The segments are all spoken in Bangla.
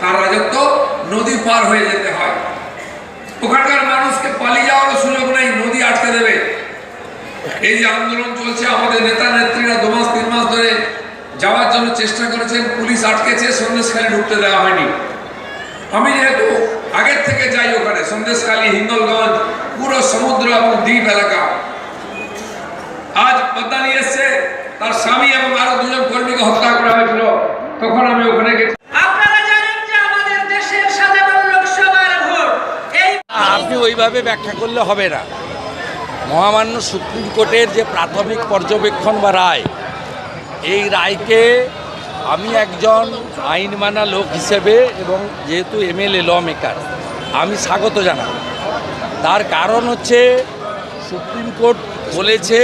তার রাজত্ব নদী পার হয়ে যেতে হয়। ওখানকার মানুষকে পালিয়ে যাওয়ারও সুযোগ নেই, নদী আটকে দেবে। এই যে আন্দোলন চলছে, আমাদের নেতা নেত্রীরা দু মাস, তিন মাস ধরে যাওয়ার জন্য চেষ্টা করেছেন, পুলিশ আটকেছে, সন্দেশখালী ঢুকতে দেওয়া হয়নি। আমি যেহেতু আগের থেকে যাই ওখানে, সন্দেশখালী হিঙ্গলগঞ্জ পুরো সমুদ্র এবং দ্বীপ এলাকা। আজ পদ্মানি এসছে, তার স্বামী এবং আরও দুজন কর্মীকে হত্যা করা হয়েছিল, তখন আমি ওখানে গেছি। ওইভাবে ব্যাখ্যা করলে হবে না। মহামান্য সুপ্রিম কোর্টের যে প্রাথমিক পর্যবেক্ষণ বা রায়, এই রায়কে আমি একজন আইন মানা লোক হিসেবে এবং যেহেতু এমএলএ ল মেকার, আমি স্বাগত জানাব। তার কারণ হচ্ছে সুপ্রিম কোর্ট বলেছে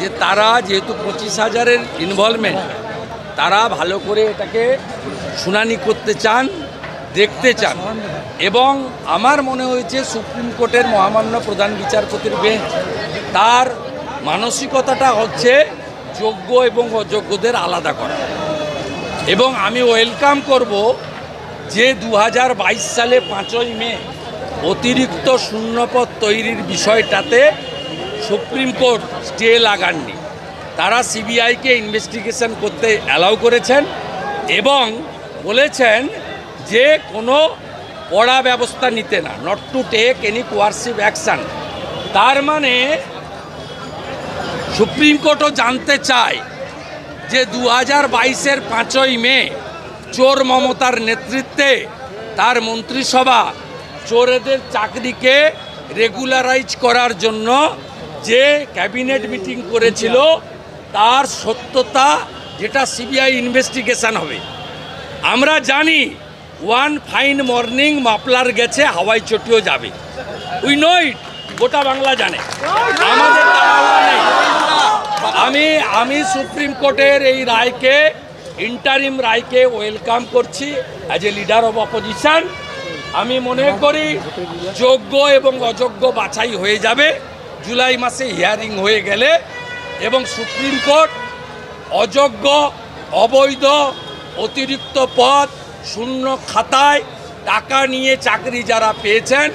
যে তারা যেহেতু পঁচিশ হাজারের ইনভলভমেন্ট তারা ভালো করে এটাকে শুনানি করতে চান। দেখতে চান। এবং আমার মনে হয়েছে সুপ্রিম কোর্টের মহামান্য প্রধান বিচারপতির বেঞ্চ, তার মানসিকতাটা হচ্ছে যোগ্য এবং অযোগ্যদের আলাদা করা। এবং আমি ওয়েলকাম করব যে দু হাজার বাইশ সালে পাঁচই মে অতিরিক্ত শূন্যপদ তৈরির বিষয়টাতে সুপ্রিম কোর্ট স্টে লাগাননি। তারা সিবিআইকে ইনভেস্টিগেশন করতে অ্যালাউ করেছেন এবং বলেছেন যে কোনো কড়া ব্যবস্থা নিতে না not to take any coercive action তার মানে সুপ্রিম কোর্টও জানতে চায় যে দু হাজার বাইশের পাঁচই মে চোর মমতার নেতৃত্বে তার মন্ত্রিসভা চোরেদের চাকরিকে রেগুলারাইজ করার জন্য যে ক্যাবিনেট মিটিং করেছিল, তার সত্যতা, যেটা সিবিআই ইনভেস্টিগেশন হবে। আমরা জানি ওয়ান ফাইন মর্নিং মাপলার গেছে, হাওয়াই চটিও যাবে। উই নো ইট গোটা বাংলা জানে। আমি আমি সুপ্রিম কোর্টের এই রায়কে ইন্টারিম রায়কে ওয়েলকাম করছি as a leader of opposition আমি মনে করি, যোগ্য এবং অযোগ্য বাছাই হয়ে যাবে। জুলাই মাসে হিয়ারিং হয়ে গেলে এবং সুপ্রিম কোর্ট অযোগ্য, অবৈধ, অতিরিক্ত পদ শূন্য খাতায় টাকা নিয়ে চাকরি যারা পেয়েছেন,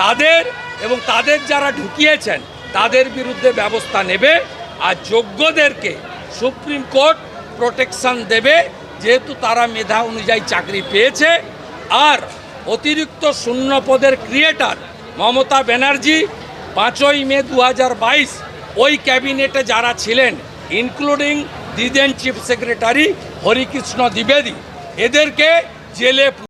তাদের এবং তাদের যারা ঢুকিয়েছেন, তাদের বিরুদ্ধে ব্যবস্থা নেবে আর যোগ্যদেরকে সুপ্রিম কোর্ট প্রোটেকশন দেবে, যেহেতু তারা মেধা অনুযায়ী চাকরি পেয়েছে। আর অতিরিক্ত শূন্য পদের ক্রিয়েটার মমতা ব্যানার্জি পাঁচই মে দু হাজার বাইশ ওই ক্যাবিনেটে যারা ছিলেন including the then chief secretary Harikrishna দ্বিবেদী, এদেরকে জেলে